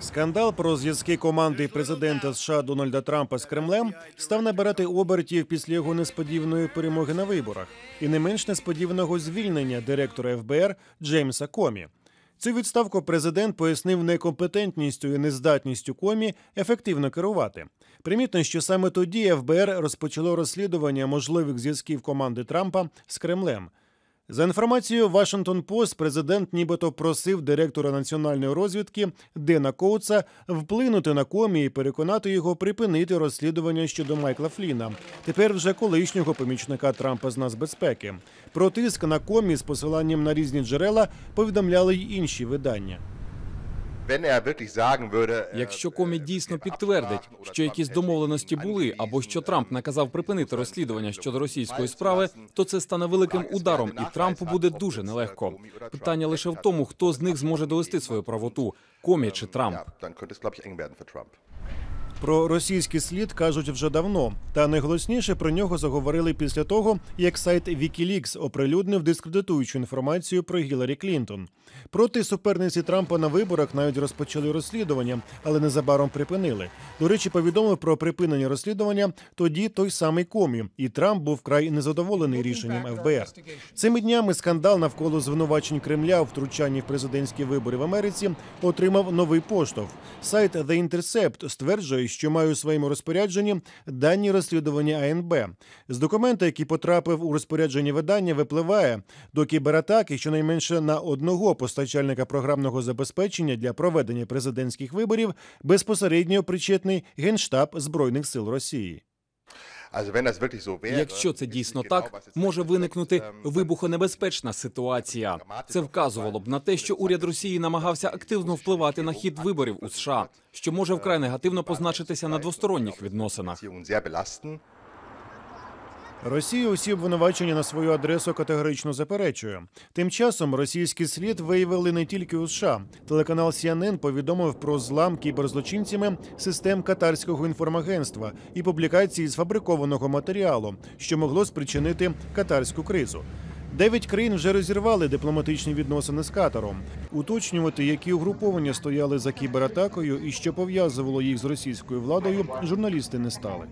Скандал про зв'язки команди президента США Дональда Трампа з Кремлем став набирати обертів після його несподіваної перемоги на виборах і не менш несподіваного звільнення директора ФБР Джеймса Комі. Цю відставку президент пояснив некомпетентністю і нездатністю комі ефективно керувати. Примітно, що саме тоді ФБР розпочало розслідування можливих зв'язків команди Трампа з Кремлем. За інформацією Washington Post, президент нібито просив директора національної розвідки Дена Коуца вплинути на комі і переконати його припинити розслідування щодо Майкла Фліна, тепер вже колишнього помічника Трампа з нацбезпеки. Про тиск на комі з посиланням на різні джерела повідомляли й інші видання. Якщо комі дійсно підтвердить, що якісь домовленості були, або що Трамп наказав припинити розслідування щодо російської справи, то це стане великим ударом, і Трампу буде дуже нелегко. Питання лише в тому, хто з них зможе довести свою правоту комі чи Трамп. Про російський слід кажуть вже давно, та найголосніше про нього заговорили після того, як сайт Wikileaks оприлюднив дискредитуючу інформацію про Гіларі Клінтон. Проти суперниці Трампа на виборах навіть розпочали розслідування, але незабаром припинили. До речі, повідомив про припинення розслідування тоді той самий комі, і Трамп був вкрай незадоволений рішенням ФБР. Цими днями скандал навколо звинувачень Кремля у втручанні в президентські вибори в Америці отримав новий поштовх. Сайт The Intercept стверджує, що має у своєму розпорядженні дані розслідування АНБ. З документа, який потрапив у розпорядження видання, випливає до кібератаки щонайменше на одного постачальника програмного забезпечення для проведення президентських виборів безпосередньо причетний генштаб збройних сил Росії. Якщо це дійсно так, може виникнути вибухонебезпечна ситуація. Це вказувало б на те, що уряд Росії намагався активно впливати на хід виборів у США, що може вкрай негативно позначитися на двосторонніх відносинах. Росія усі обвинувачення на свою адресу категорично заперечує. Тим часом російський слід виявили не тільки у США. Телеканал CNN повідомив про злам кіберзлочинцями систем катарського інформагентства і публікації сфабрикованого матеріалу, що могло спричинити катарську кризу. Дев'ять країн вже розірвали дипломатичні відносини з Катаром. Уточнювати, які угруповання стояли за кібератакою і що пов'язувало їх з російською владою, журналісти не стали.